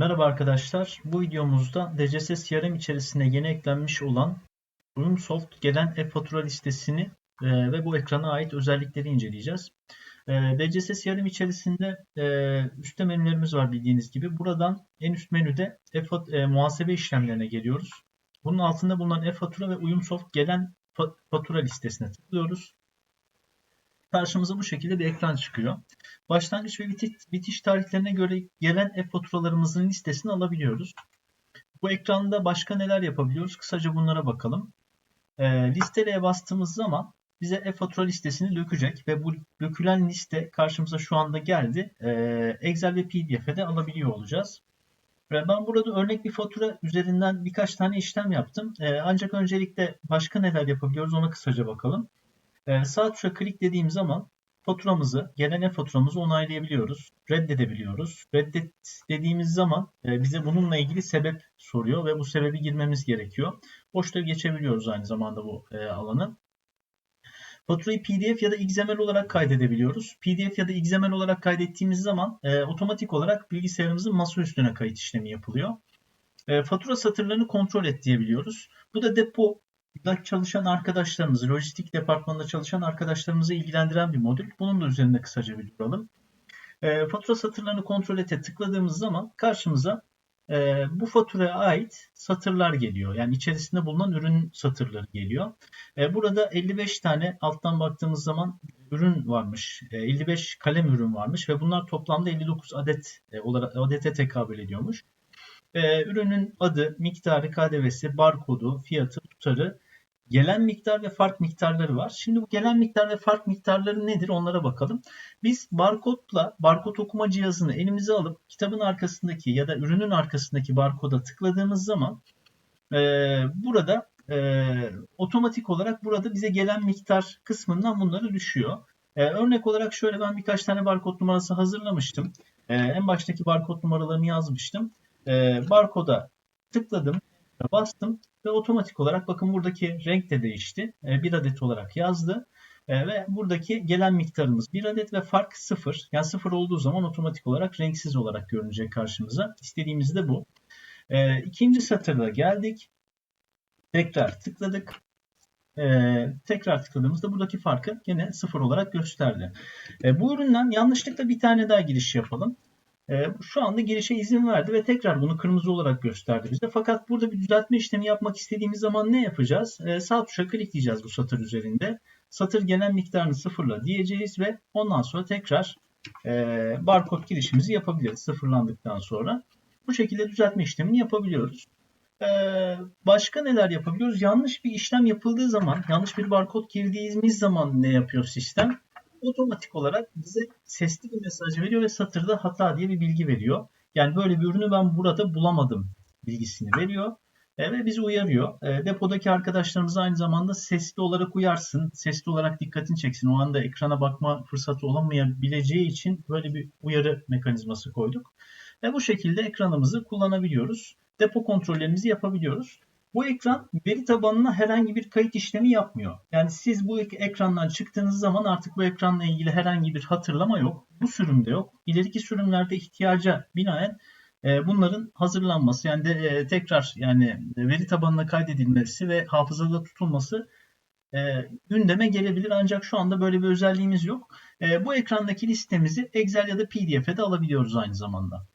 Merhaba arkadaşlar. Bu videomuzda DCS CRM içerisine yeni eklenmiş olan Roomsoft gelen e-fatura listesini e, ve bu ekrana ait özellikleri inceleyeceğiz. E, DCS CRM içerisinde e, üstte menülerimiz var bildiğiniz gibi. Buradan en üst menüde e muhasebe işlemlerine geliyoruz. Bunun altında bulunan e-fatura ve Uyumsoft gelen fatura listesine tıklıyoruz. Karşımıza bu şekilde bir ekran çıkıyor. Başlangıç ve bitiş, bitiş tarihlerine göre gelen e-faturalarımızın listesini alabiliyoruz. Bu ekranda başka neler yapabiliyoruz? Kısaca bunlara bakalım. E, listeleye bastığımız zaman bize e-fatura listesini dökecek ve bu dökülen liste karşımıza şu anda geldi. E, Excel ve PDF'e de alabiliyor olacağız. Ve ben burada örnek bir fatura üzerinden birkaç tane işlem yaptım. E, ancak öncelikle başka neler yapabiliyoruz ona kısaca bakalım. E, sağ tuşa kliklediğim zaman faturamızı, gelen e-faturamızı onaylayabiliyoruz. Reddedebiliyoruz. Reddet dediğimiz zaman e, bize bununla ilgili sebep soruyor ve bu sebebi girmemiz gerekiyor. Boşta geçebiliyoruz aynı zamanda bu e, alanı. Faturayı PDF ya da XML olarak kaydedebiliyoruz. PDF ya da XML olarak kaydettiğimiz zaman e, otomatik olarak bilgisayarımızın masa üstüne kayıt işlemi yapılıyor. E, fatura satırlarını kontrol et diyebiliyoruz. Bu da depo çalışan arkadaşlarımızı, lojistik departmanında çalışan arkadaşlarımızı ilgilendiren bir modül. Bunun da üzerinde kısaca bir duralım. E, fatura satırlarını kontrol ete tıkladığımız zaman karşımıza e, bu faturaya ait satırlar geliyor. Yani içerisinde bulunan ürün satırları geliyor. E, burada 55 tane alttan baktığımız zaman ürün varmış. E, 55 kalem ürün varmış ve bunlar toplamda 59 adet e, olarak adete tekabül ediyormuş. E, ürünün adı, miktarı, KDV'si, barkodu, fiyatı, tutarı, gelen miktar ve fark miktarları var. Şimdi bu gelen miktar ve fark miktarları nedir onlara bakalım. Biz barkodla barkod okuma cihazını elimize alıp kitabın arkasındaki ya da ürünün arkasındaki barkoda tıkladığımız zaman e, burada e, otomatik olarak burada bize gelen miktar kısmından bunları düşüyor. E, örnek olarak şöyle ben birkaç tane barkod numarası hazırlamıştım. E, en baştaki barkod numaralarını yazmıştım. E, barkoda tıkladım, bastım ve otomatik olarak bakın buradaki renk de değişti. E, bir adet olarak yazdı. E, ve buradaki gelen miktarımız bir adet ve fark sıfır. Yani sıfır olduğu zaman otomatik olarak renksiz olarak görünecek karşımıza. İstediğimiz de bu. E, ikinci satırda geldik. Tekrar tıkladık. Ee, tekrar tıkladığımızda buradaki farkı yine sıfır olarak gösterdi. Ee, bu üründen yanlışlıkla bir tane daha giriş yapalım. Ee, şu anda girişe izin verdi ve tekrar bunu kırmızı olarak gösterdi bize. Fakat burada bir düzeltme işlemi yapmak istediğimiz zaman ne yapacağız? Ee, sağ tuşa klikleyeceğiz bu satır üzerinde. Satır gelen miktarını sıfırla diyeceğiz ve ondan sonra tekrar e, barkod girişimizi yapabiliriz sıfırlandıktan sonra. Bu şekilde düzeltme işlemini yapabiliyoruz. Ee, başka neler yapabiliyoruz? Yanlış bir işlem yapıldığı zaman, yanlış bir barkod girdiğimiz zaman ne yapıyor sistem? Otomatik olarak bize sesli bir mesaj veriyor ve satırda hata diye bir bilgi veriyor. Yani böyle bir ürünü ben burada bulamadım bilgisini veriyor e, ve bizi uyarıyor. E, depodaki arkadaşlarımız aynı zamanda sesli olarak uyarsın, sesli olarak dikkatini çeksin. O anda ekrana bakma fırsatı olamayabileceği için böyle bir uyarı mekanizması koyduk. Ve bu şekilde ekranımızı kullanabiliyoruz. Depo kontrollerimizi yapabiliyoruz. Bu ekran veri tabanına herhangi bir kayıt işlemi yapmıyor. Yani siz bu ekrandan çıktığınız zaman artık bu ekranla ilgili herhangi bir hatırlama yok. Bu sürümde yok. İleriki sürümlerde ihtiyaca binaen e, bunların hazırlanması yani de e, tekrar yani veri tabanına kaydedilmesi ve hafızada tutulması e, gündeme gelebilir ancak şu anda böyle bir özelliğimiz yok. Bu ekrandaki listemizi Excel ya da PDF'e de alabiliyoruz aynı zamanda.